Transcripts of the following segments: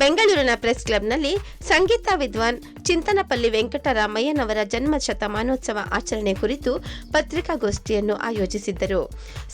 ಬೆಂಗಳೂರಿನ ಪ್ರೆಸ್ ಕ್ಲಬ್ನಲ್ಲಿ ಸಂಗೀತ ವಿದ್ವಾನ್ ಚಿಂತನಪಲ್ಲಿ ವೆಂಕಟರಾಮಯ್ಯನವರ ಜನ್ಮ ಶತಮಾನೋತ್ಸವ ಆಚರಣೆ ಕುರಿತು ಪತ್ರಿಕಾಗೋಷ್ಠಿಯನ್ನು ಆಯೋಜಿಸಿದ್ದರು.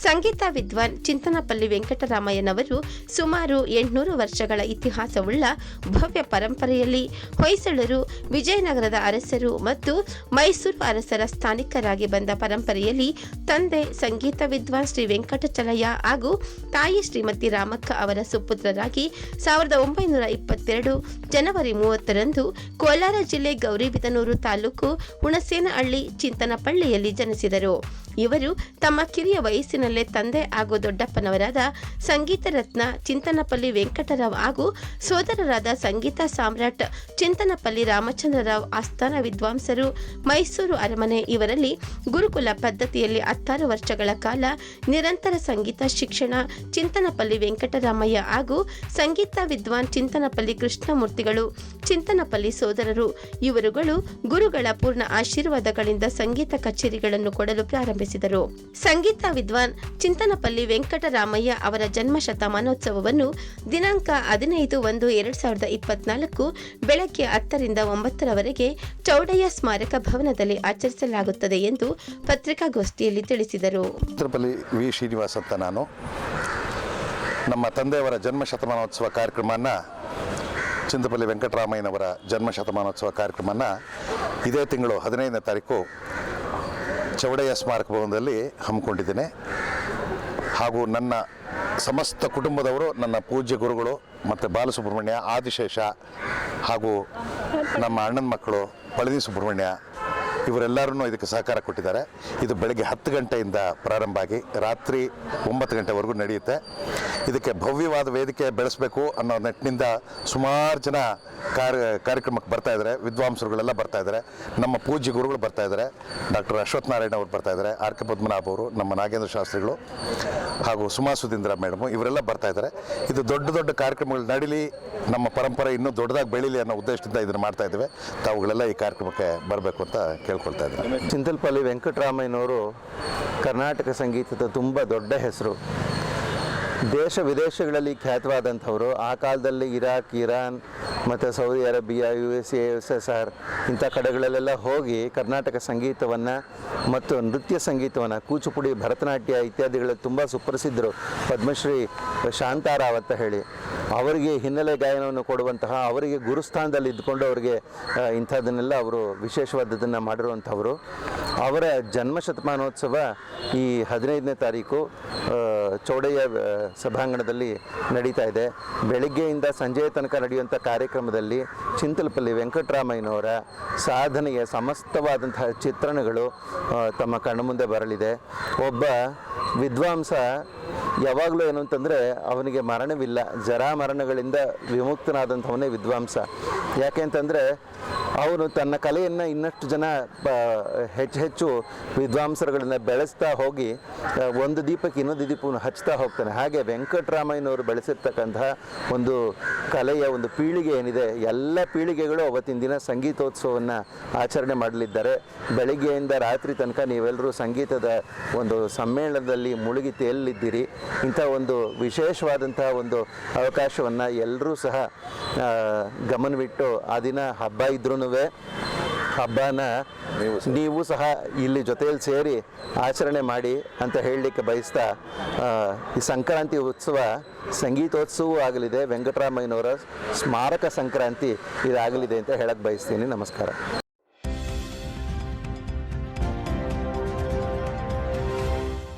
ಸಂಗೀತ ವಿದ್ವಾನ್ ಚಿಂತನಪಲ್ಲಿ ವೆಂಕಟರಾಮಯ್ಯನವರು ಸುಮಾರು ಎಂಟುನೂರು ವರ್ಷಗಳ ಇತಿಹಾಸವುಳ್ಳ ಭವ್ಯ ಪರಂಪರೆಯಲ್ಲಿ ಹೊಯ್ಸಳರು, ವಿಜಯನಗರದ ಅರಸರು ಮತ್ತು ಮೈಸೂರು ಅರಸರ ಸ್ಥಾನಿಕರಾಗಿ ಬಂದ ಪರಂಪರೆಯಲ್ಲಿ ತಂದೆ ಸಂಗೀತ ವಿದ್ವಾನ್ ಶ್ರೀ ವೆಂಕಟಚಲಯ್ಯ ಹಾಗೂ ತಾಯಿ ಶ್ರೀಮತಿ ರಾಮಕ್ಕ ಅವರ ಸುಪುತ್ರರಾಗಿ ಸಾವಿರದ ಒಂಬೈನೂರ ಇಪ್ಪತ್ತೆರಡು ಜನವರಿ ಮೂವತ್ತರಂದು ಕೋಲಾರ ಜಿಲ್ಲೆ ಗೌರಿಬಿದನೂರು ತಾಲೂಕು ಹುಣಸೇನಹಳ್ಳಿ ಚಿಂತನಪಳ್ಳಿಯಲ್ಲಿ ಜನಿಸಿದರು. ಇವರು ತಮ್ಮ ಕಿರಿಯ ವಯಸ್ಸಿನಲ್ಲೇ ತಂದೆ ಹಾಗೂ ದೊಡ್ಡಪ್ಪನವರಾದ ಸಂಗೀತ ರತ್ನ ಚಿಂತನಪಲ್ಲಿ ವೆಂಕಟರಾವ್ ಹಾಗೂ ಸೋದರರಾದ ಸಂಗೀತ ಸಾಮ್ರಾಟ್ ಚಿಂತನಪಲ್ಲಿ ರಾಮಚಂದ್ರರಾವ್ ಆಸ್ಥಾನ ವಿದ್ವಾಂಸರು ಮೈಸೂರು ಅರಮನೆ ಇವರಲ್ಲಿ ಗುರುಕುಲ ಪದ್ಧತಿಯಲ್ಲಿ ಹತ್ತಾರು ವರ್ಷಗಳ ಕಾಲ ನಿರಂತರ ಸಂಗೀತ ಶಿಕ್ಷಣ, ಚಿಂತನಪಲ್ಲಿ ವೆಂಕಟರಾಮಯ್ಯ ಹಾಗೂ ಸಂಗೀತ ವಿದ್ವಾನ್ ಚಿಂತನಪಲ್ಲಿ ಕೃಷ್ಣಮೂರ್ತಿಗಳು, ಚಿಂತನಪಲ್ಲಿ ಸೋದರರು. ಇವರುಗಳು ಗುರುಗಳ ಪೂರ್ಣ ಆಶೀರ್ವಾದಗಳಿಂದ ಸಂಗೀತ ಕಚೇರಿಗಳನ್ನು ಕೊಡಲು ಪ್ರಾರಂಭಿಸಿದರು. ಸಂಗೀತ ವಿದ್ವಾನ್ ಚಿಂತನಪಲ್ಲಿ ವೆಂಕಟರಾಮಯ್ಯ ಅವರ ಜನ್ಮ ಶತಮಾನೋತ್ಸವವನ್ನು ದಿನಾಂಕ ಹದಿನೈದು ಒಂದು ಎರಡ್ ಸಾವಿರದ ಇಪ್ಪತ್ನಾಲ್ಕು ಬೆಳಗ್ಗೆ ಹತ್ತರಿಂದ ಒಂಬತ್ತರವರೆಗೆ ಚೌಡಯ್ಯ ಸ್ಮಾರಕ ಭವನದಲ್ಲಿ ಆಚರಿಸಲಾಗುತ್ತದೆ ಎಂದು ಪತ್ರಿಕಾಗೋಷ್ಠಿಯಲ್ಲಿ ತಿಳಿಸಿದರು. ವಿ. ಶ್ರೀನಿವಾಸ್ ಅಂತ ನಾನು. ನಮ್ಮ ತಂದೆಯವರ ಜನ್ಮ ಶತಮಾನೋತ್ಸವ ಕಾರ್ಯಕ್ರಮನ ಚಿಂತಪಲ್ಲಿ ವೆಂಕಟರಾಮಯ್ಯನವರ ಜನ್ಮ ಶತಮಾನೋತ್ಸವ ಕಾರ್ಯಕ್ರಮನ ಇದೇ ತಿಂಗಳು ಹದಿನೈದನೇ ತಾರೀಕು ಚೌಡಯ್ಯ ಸ್ಮಾರಕ ಭವನದಲ್ಲಿ ಹಮ್ಮಿಕೊಂಡಿದ್ದೇನೆ. ಹಾಗೂ ನನ್ನ ಸಮಸ್ತ ಕುಟುಂಬದವರು, ನನ್ನ ಪೂಜ್ಯ ಗುರುಗಳು ಮತ್ತು ಬಾಲಸುಬ್ರಹ್ಮಣ್ಯ, ಆದಿಶೇಷ ಹಾಗೂ ನಮ್ಮ ಅಣ್ಣನ ಮಕ್ಕಳು, ಪಳನಿ ಸುಬ್ರಹ್ಮಣ್ಯ ಇವರೆಲ್ಲರೂ ಇದಕ್ಕೆ ಸಹಕಾರ ಕೊಟ್ಟಿದ್ದಾರೆ. ಇದು ಬೆಳಗ್ಗೆ ಹತ್ತು ಗಂಟೆಯಿಂದ ಪ್ರಾರಂಭ ಆಗಿ ರಾತ್ರಿ ಒಂಬತ್ತು ಗಂಟೆವರೆಗೂ ನಡೆಯುತ್ತೆ. ಇದಕ್ಕೆ ಭವ್ಯವಾದ ವೇದಿಕೆ ಬೆಳೆಸಬೇಕು ಅನ್ನೋ ನಿಟ್ಟಿನಿಂದ ಸುಮಾರು ಜನ ಕಾರ್ಯ, ಕಾರ್ಯಕ್ರಮಕ್ಕೆ ಬರ್ತಾ ಇದ್ದಾರೆ. ವಿದ್ವಾಂಸರುಗಳೆಲ್ಲ ಬರ್ತಾ ಇದ್ದಾರೆ. ನಮ್ಮ ಪೂಜ್ಯ ಗುರುಗಳು ಬರ್ತಾ ಇದ್ದಾರೆ. ಡಾಕ್ಟರ್ ಅಶ್ವಥ್ ನಾರಾಯಣ ಅವರು ಬರ್ತಾ ಇದ್ದಾರೆ. ಆರ್ ಕೆ ಪದ್ಮನಾಭ ಅವರು, ನಮ್ಮ ನಾಗೇಂದ್ರ ಶಾಸ್ತ್ರಿಗಳು ಹಾಗೂ ಸುಮಾ ಸುಧೀಂದ್ರ ಮೇಡಮು, ಇವರೆಲ್ಲ ಬರ್ತಾ ಇದ್ದಾರೆ. ಇದು ದೊಡ್ಡ ದೊಡ್ಡ ಕಾರ್ಯಕ್ರಮಗಳು ನಡೀಲಿ, ನಮ್ಮ ಪರಂಪರೆ ಇನ್ನೂ ದೊಡ್ಡದಾಗಿ ಬೆಳೀಲಿ ಅನ್ನೋ ಉದ್ದೇಶದಿಂದ ಇದನ್ನು ಮಾಡ್ತಾ ಇದ್ದೇವೆ. ತಾವುಗಳೆಲ್ಲ ಈ ಕಾರ್ಯಕ್ರಮಕ್ಕೆ ಬರಬೇಕು ಅಂತ ಕೇಳ್ಕೊಳ್ತಾ ಇದ್ದೀನಿ ಚಿಂತಲ್ಪಲ್ಲಿ ವೆಂಕಟರಾಮಯ್ಯನವರು ಕರ್ನಾಟಕ ಸಂಗೀತದ ತುಂಬ ದೊಡ್ಡ ಹೆಸರು. ದೇಶ ವಿದೇಶಗಳಲ್ಲಿ ಖ್ಯಾತವಾದಂಥವರು. ಆ ಕಾಲದಲ್ಲಿ ಇರಾಕ್, ಇರಾನ್, ಮತ್ತು Saudi Arabia U S A S S R ಇಂಥ ಕಡೆಗಳಲ್ಲೆಲ್ಲ ಹೋಗಿ ಕರ್ನಾಟಕ ಸಂಗೀತವನ್ನು ಮತ್ತು ನೃತ್ಯ ಸಂಗೀತವನ್ನು ಕೂಚುಪುಡಿ, ಭರತನಾಟ್ಯ ಇತ್ಯಾದಿಗಳಲ್ಲಿ ತುಂಬ ಸುಪ್ರಸಿದ್ಧರು. ಪದ್ಮಶ್ರೀ ಶಾಂತಾರಾವ್ ಅಂತ ಹೇಳಿ. ಅವರಿಗೆ ಹಿನ್ನೆಲೆ ಗಾಯನವನ್ನು ಕೊಡುವಂತಹ ಅವರಿಗೆ ಗುರುಸ್ಥಾನದಲ್ಲಿ ಇದ್ದುಕೊಂಡು ಅವರಿಗೆ ಇಂಥದ್ದನ್ನೆಲ್ಲ ಅವರು ವಿಶೇಷವಾದದ್ದನ್ನು ಮಾಡಿರುವಂಥವರು. ಅವರ ಜನ್ಮ ಶತಮಾನೋತ್ಸವ ಈ ಹದಿನೈದನೇ ತಾರೀಕು ಚೌಡಯ್ಯ ಸಭಾಂಗಣದಲ್ಲಿ ನಡೀತಾ ಇದೆ. ಬೆಳಗ್ಗೆಯಿಂದ ಸಂಜೆಯ ತನಕ ನಡೆಯುವಂಥ ಕಾರ್ಯಕ್ರಮದಲ್ಲಿ ಚಿಂತಲಪಲ್ಲಿ ವೆಂಕಟರಾಮಯ್ಯನವರ ಸಾಧನೆಯ ಸಮಸ್ತವಾದಂತಹ ಚಿತ್ರಣಗಳು ತಮ್ಮ ಕಣ್ಣು ಮುಂದೆ ಬರಲಿದೆ. ಒಬ್ಬ ವಿದ್ವಾಂಸ ಯಾವಾಗಲೂ ಏನು ಅಂತಂದರೆ ಅವನಿಗೆ ಮರಣವಿಲ್ಲ ಜರಾ ಮರಣಗಳಿಂದ ವಿಮುಕ್ತನಾದಂಥವನೇ ವಿದ್ವಾಂಸ. ಯಾಕೆ ಅಂತಂದರೆ ಅವನು ತನ್ನ ಕಲೆಯನ್ನು ಇನ್ನಷ್ಟು ಜನ ಹೆಚ್ಚು ಹೆಚ್ಚು ವಿದ್ವಾಂಸರುಗಳನ್ನ ಬೆಳೆಸ್ತಾ ಹೋಗಿ ಒಂದು ದೀಪಕ್ಕೆ ಇನ್ನೊಂದು ದೀಪವನ್ನು ಹಚ್ತಾ ಹೋಗ್ತಾನೆ. ಹಾಗೆ ವೆಂಕಟರಾಮಯ್ಯನವರು ಬೆಳೆಸಿರ್ತಕ್ಕಂತಹ ಒಂದು ಕಲೆಯ ಒಂದು ಪೀಳಿಗೆ ಏನಿದೆ, ಎಲ್ಲ ಪೀಳಿಗೆಗಳು ಅವತ್ತಿನ ದಿನ ಸಂಗೀತೋತ್ಸವವನ್ನು ಆಚರಣೆ ಮಾಡಲಿದ್ದಾರೆ. ಬೆಳಗ್ಗೆಯಿಂದ ರಾತ್ರಿ ತನಕ ನೀವೆಲ್ಲರೂ ಸಂಗೀತದ ಒಂದು ಸಮ್ಮೇಳನದಲ್ಲಿ ಮುಳುಗಿ ತೇಲಿದ್ದೀರಿ. ಇಂಥ ಒಂದು ವಿಶೇಷವಾದಂತಹ ಒಂದು ಅವಕಾಶವನ್ನು ಎಲ್ಲರೂ ಸಹ ಗಮನವಿಟ್ಟು ಆ ದಿನ ಹಬ್ಬ ಇದ್ರೂ ಹಬ್ಬನ ನೀವು ಸಹ ಇಲ್ಲಿ ಜೊತೆಯಲ್ಲಿ ಸೇರಿ ಆಚರಣೆ ಮಾಡಿ ಅಂತ ಹೇಳಲಿಕ್ಕೆ ಬಯಸ್ತಾ ಈ ಸಂಕ್ರಾಂತಿ ಉತ್ಸವ ಸಂಗೀತೋತ್ಸವವೂ ಆಗಲಿದೆ. ವೆಂಕಟರಾಮಯ್ಯನವರ ಸ್ಮಾರಕ ಸಂಕ್ರಾಂತಿ ಇದಾಗಲಿದೆ ಅಂತ ಹೇಳಕ್ಕೆ ಬಯಸ್ತೀನಿ. ನಮಸ್ಕಾರ.